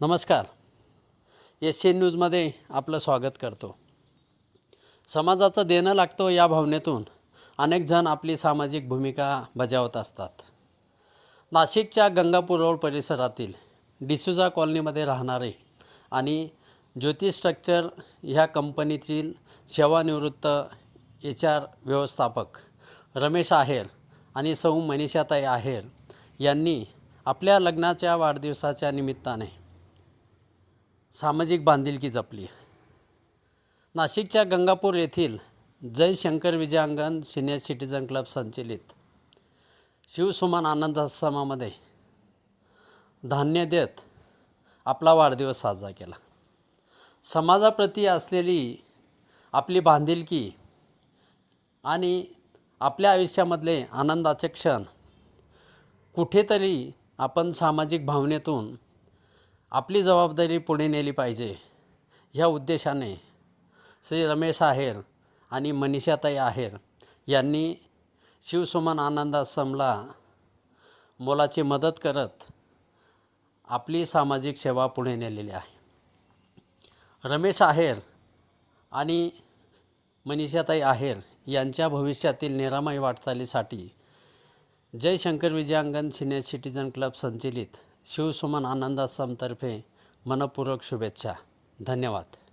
नमस्कार. S N न्यूजमध्ये आपलं स्वागत करतो. समाजाचं देणं लागतो या भावनेतून अनेक जण आपली सामाजिक भूमिका बजावत असतात. नाशिकच्या गंगापूर रोड परिसरातील डिसुजा कॉलनीमध्ये राहणारे आणि ज्योती स्ट्रक्चर ह्या कंपनीतील सेवानिवृत्त एच आर व्यवस्थापक रमेश आहेर आणि सौ मनीषाताई आहेर यांनी आपल्या लग्नाच्या वाढदिवसाच्या निमित्ताने सामाजिक बांधिलकी जपली नाशिकच्या गंगापूर येथील Jay Shankar Vijayangan senior citizen club संचलित शिवसुमान आनंद आश्रमामध्ये धान्य देत आपला वाढदिवस साजरा केला. समाजाप्रती असलेली आपली बांधिलकी आणि आपल्या आयुष्यामधले आनंदाचे क्षण कुठेतरी आपण सामाजिक भावनेतून आपली जबाबदारी पुढे नेली पाहिजे ह्या उद्देशाने श्री रमेश आहेर आणि मनीषाताई आहेर यांनी शिवसुमन आनंदाश्रमला मोलाची मदत करत आपली सामाजिक सेवा पुढे नेलेली आहे. रमेश आहेर आणि मनीषाताई आहेर यांच्या भविष्यातील निरामय वाटचालीसाठी Jayshankar Shankar senior citizen club संचलित शिवसुमन आनंदाश्रमतर्फे मनपूर्वक शुभेच्छा. धन्यवाद.